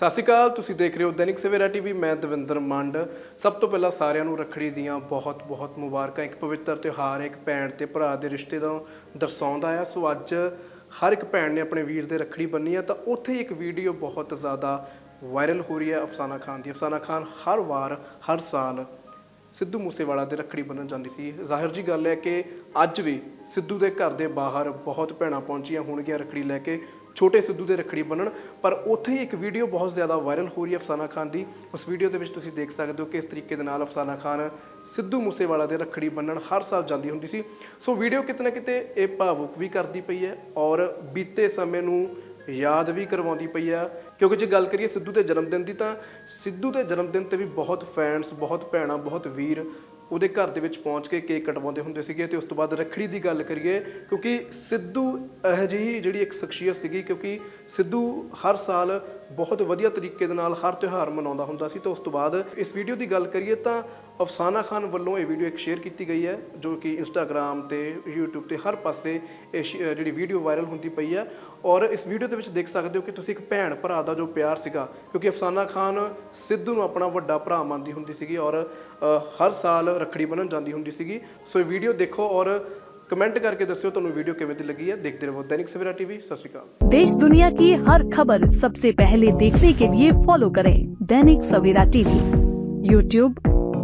ਸਤਿ ਸ਼੍ਰੀ ਅਕਾਲ, ਤੁਸੀਂ ਦੇਖ ਰਹੇ ਹੋ ਦੈਨਿਕ ਸਵੇਰਾ ਟੀਵੀ, ਮੈਂ ਦਵਿੰਦਰ ਮੰਡ। ਸਭ ਤੋਂ ਪਹਿਲਾਂ ਸਾਰਿਆਂ ਨੂੰ ਰੱਖੜੀ ਦੀਆਂ ਬਹੁਤ-ਬਹੁਤ ਮੁਬਾਰਕਾਂ। ਇੱਕ ਪਵਿੱਤਰ ਤਿਉਹਾਰ, ਇੱਕ ਭੈਣ ਤੇ ਭਰਾ ਦੇ ਰਿਸ਼ਤੇ ਦਾ ਦਰਸਾਉਂਦਾ ਆ। ਸੋ ਅੱਜ ਹਰ ਇੱਕ ਭੈਣ ਨੇ ਆਪਣੇ ਵੀਰ ਦੇ ਰੱਖੜੀ ਬੰਨੀ ਆ, ਤਾਂ ਉੱਥੇ ਹੀ ਇੱਕ ਵੀਡੀਓ ਬਹੁਤ ਜ਼ਿਆਦਾ ਵਾਇਰਲ ਹੋ ਰਹੀ ਹੈ ਅਫਸਾਨਾ ਖਾਨ ਦੀ। ਅਫਸਾਨਾ ਖਾਨ ਹਰ ਵਾਰ, ਹਰ ਸਾਲ ਸਿੱਧੂ ਮੂਸੇਵਾਲਾ ਦੇ ਰੱਖੜੀ ਬੰਨਣ ਜਾਂਦੀ ਸੀ। ਜ਼ਾਹਿਰ ਜੀ ਗੱਲ ਹੈ ਕਿ ਅੱਜ ਵੀ ਸਿੱਧੂ ਦੇ ਘਰ ਦੇ ਬਾਹਰ ਬਹੁਤ ਭੈਣਾਂ ਪਹੁੰਚੀਆਂ ਹੋਣਗੀਆਂ ਰੱਖੜੀ ਲੈ ਕੇ। ਛੋਟੇ ਸਿੱਧੂ ਦੇ ਰੱਖੜੀ ਬੰਨਣ, ਪਰ ਉੱਥੇ ਹੀ ਇੱਕ ਵੀਡੀਓ ਬਹੁਤ ਜ਼ਿਆਦਾ ਵਾਇਰਲ ਹੋ ਰਹੀ ਹੈ ਅਫਸਾਨਾ ਖਾਨ ਦੀ। ਉਸ ਵੀਡੀਓ ਦੇ ਵਿੱਚ ਤੁਸੀਂ ਦੇਖ ਸਕਦੇ ਹੋ ਕਿ ਇਸ ਤਰੀਕੇ ਦੇ ਨਾਲ ਅਫਸਾਨਾ ਖਾਨ ਸਿੱਧੂ ਮੂਸੇਵਾਲਾ ਦੇ ਰੱਖੜੀ ਬੰਨਣ ਹਰ ਸਾਲ ਜਾਂਦੀ ਹੁੰਦੀ ਸੀ। ਸੋ ਵੀਡੀਓ ਕਿਤੇ ਨਾ ਕਿਤੇ ਇਹ ਭਾਵੁਕ ਵੀ ਕਰਦੀ ਪਈ ਹੈ ਔਰ ਬੀਤੇ ਸਮੇਂ ਨੂੰ ਯਾਦ ਵੀ ਕਰਵਾਉਂਦੀ ਪਈ ਆ ਕਿਉਂਕਿ ਜੇ ਗੱਲ ਕਰੀਏ ਸਿੱਧੂ ਦੇ ਜਨਮ ਦਿਨ ਦੀ ਤਾਂ ਸਿੱਧੂ ਦੇ ਜਨਮ ਦਿਨ ਤੇ ਵੀ ਬਹੁਤ ਫੈਨਸ ਬਹੁਤ ਭੈਣਾਂ, ਬਹੁਤ ਵੀਰ ਉਹਦੇ ਘਰ ਦੇ ਵਿੱਚ ਪਹੁੰਚ ਕੇ ਕੇਕ ਕਟਵਾਉਂਦੇ ਹੁੰਦੇ ਸੀਗੇ ਤੇ ਉਸ ਤੋਂ ਬਾਅਦ ਰੱਖੜੀ ਦੀ ਗੱਲ ਕਰੀਏ, ਕਿਉਂਕਿ ਸਿੱਧੂ ਇਹ ਜਿਹੀ ਜਿਹੜੀ ਇੱਕ ਸ਼ਖਸੀਅਤ ਸੀਗੀ, ਕਿਉਂਕਿ ਸਿੱਧੂ ਹਰ ਸਾਲ ਬਹੁਤ ਵਧੀਆ ਤਰੀਕੇ ਦੇ ਨਾਲ ਹਰ ਤਿਉਹਾਰ ਮਨਾਉਂਦਾ ਹੁੰਦਾ ਸੀ, ਤੇ ਉਸ ਤੋਂ ਬਾਅਦ ਇਸ ਵੀਡੀਓ ਦੀ ਗੱਲ ਕਰੀਏ ਤਾਂ ਅਫਸਾਨਾ ਖਾਨ ਵੱਲੋਂ ਇਹ ਵੀਡੀਓ ਇੱਕ ਸ਼ੇਅਰ ਕੀਤੀ ਗਈ ਹੈ ਜੋ ਕਿ ਇੰਸਟਾਗ੍ਰam ਤੇ YouTube ਤੇ ਹਰ ਪਾਸੇ ਇਹ ਸ਼- ਅਹ ਜਿਹੜੀ ਵੀਡੀਓ ਵਾਇਰਲ ਹੁੰਦੀ ਪਈ ਹੈ ਔਰ ਇਸ ਵੀਡੀਓ ਦੇ ਵਿੱਚ ਦੇਖ ਸਕਦੇ ਹੋ ਕਿ ਤੁਸੀਂ ਇੱਕ ਭੈਣ ਭਰਾ ਦਾ ਜੋ ਪਿਆਰ ਸੀਗਾ ਕਿਉਂਕਿ ਅਫਸਾਨਾ ਖਾਨ ਸਿੱਧੂ ਨੂੰ ਆਪਣਾ ਵੱਡਾ ਭਰਾ ਮੰਨਦੀ ਹੁੰਦੀ ਸੀਗੀ ਔਰ ਅਹ, ਹਰ ਸਾਲ ਰੱਖੜੀ ਬੰਨ੍ਹਣ ਜਾਂਦੀ ਹੁੰਦੀ ਸੀਗੀ ਸੋ ਇਹ ਵੀਡੀਓ ਦੇਖੋ ਔਰ ਕਮੈਂਟ ਕਰਕੇ ਦੱਸਿਓ ਤੁਹਾਨੂੰ ਵੀਡੀਓ ਕਿਵੇਂ ਦੀ ਲੱਗੀ ਹੈ ਦੇਖਦੇ ਰਹੋ ਦੈਨਿਕ ਸਵੇਰਾ ਟੀਵੀ ਸਤਿ ਸ਼੍ਰੀ ਅਕਾਲ देश दुनिया की हर खबर सबसे पहले देखने के लिए फॉलो करें दैनिक सवेरा टीवी यूट्यूब